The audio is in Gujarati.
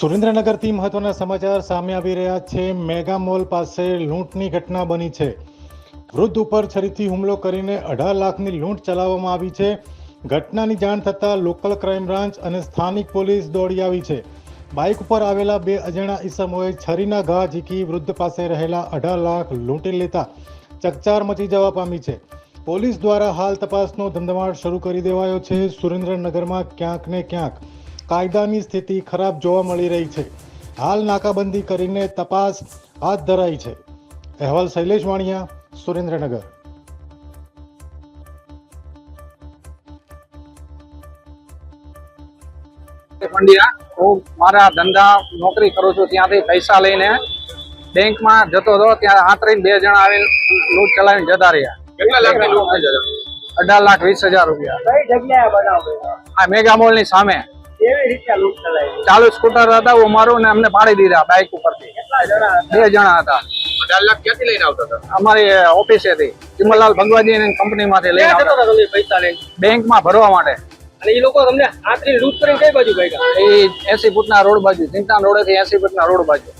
સુરેન્દ્રનગરથી મહત્વના સમાચાર સામે આવી રહ્યા છે. મેગા મોલ પાસે લૂંટની ઘટના બની છે. વૃદ્ધ ઉપર છરીથી હુમલો કરીને અઢાર લાખની લૂંટ ચલાવવામાં આવી છે. ઘટનાની જાણ થતાં લોકલ ક્રાઇમ બ્રાન્ચ અને સ્થાનિક પોલીસ દોડી આવી છે. બાઇક ઉપર આવેલા બે અજાણા ઈસમોએ છરીના ઘા ઝીકી વૃદ્ધ પાસે રહેલા અઢાર લાખ લૂંટી લેતા ચકચાર મચી જવા પામી છે. પોલીસ દ્વારા હાલ તપાસનો ધમધમાટ શરૂ કરી દેવાયો છે. સુરેન્દ્રનગરમાં ક્યાંક ને ક્યાંક કાયદાની સ્થિતિ ખરાબ જોવા મળી રહી છે. હાલ નાકાબંધી કરીને તપાસ હાથ ધરાઈ છે. અહેવાલ શૈલેષ વાણિયા સુરેન્દ્રનગર. પંડ્યા હું મારા ધંધા નોકરી કરું છું ત્યાંથી પૈસા લઈને બેંકમાં જતો હતો ત્યાં આંતરીને બે જણા આવીને લૂંટ ચલાવીને જતા રહ્યા. કેટલા જશે? અઢાર લાખ વીસ હજાર રૂપિયા. કઈ જગ્યાએ બનાવ આ મેગા મોલની સામે. ચાલુ સ્કૂટર હતા હું મારું ને અમને પાડી દીધા બાઇક ઉપરથી. કેટલા જણા હતા? બે જણા હતા. અઢાર લાખ ક્યાંથી લઈને આવતા હતા? અમારી ચિમલલાલ ભગવાજી કંપનીમાંથી લઈને ક્યાં જતો આવતા. પૈસા લઈને? ભરવા માટે. અને એ લોકો તમને આખરી લૂંટ કરીને કઈ બાજુ ગયા એ એસી ફૂટના રોડ બાજુ ચિંતા રોડેથી એસી ફૂટના રોડ બાજુ.